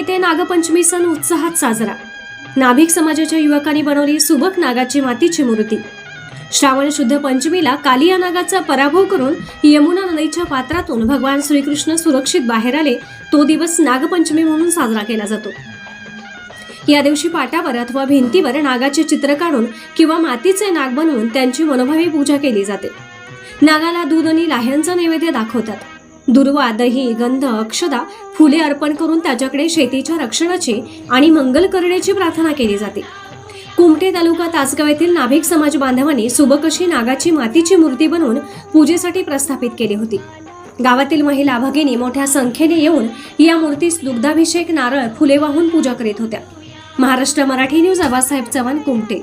येथे नागपंचमी सण उत्साहात साजरा. नाभिक समाजाच्या युवकांनी बनवली सुबक नागाची मातीची मूर्ती. श्रावण शुद्ध पंचमीला कालिया नागाचा पराभव करून यमुना नदीच्या पात्रातून भगवान श्रीकृष्ण सुरक्षित बाहेर आले तो दिवस नागपंचमी म्हणून साजरा केला जातो. या दिवशी पाटावर अथवा भिंतीवर नागाचे चित्र काढून किंवा मातीचे नाग बनवून त्यांची मनोभावी पूजा केली जाते. नागाला दूध आणि लाह्यांचा नैवेद्य दाखवतात. दुर्वा दही गंध अक्षदा फुले अर्पण करून त्याच्याकडे शेतीच्या रक्षणाची आणि मंगल करण्याची प्रार्थना केली जाते. कुमटे तालुका तासगाव येथील नाभिक समाज बांधवांनी सुबकशी नागाची मातीची मूर्ती बनवून पूजेसाठी प्रस्थापित केली होती. गावातील महिला भगिनी मोठ्या संख्येने येऊन या मूर्तीस दुग्धाभिषेक नारळ फुले वाहून पूजा करीत होत्या. महाराष्ट्र मराठी न्यूज आबासाहेब चव्हाण कुमटे.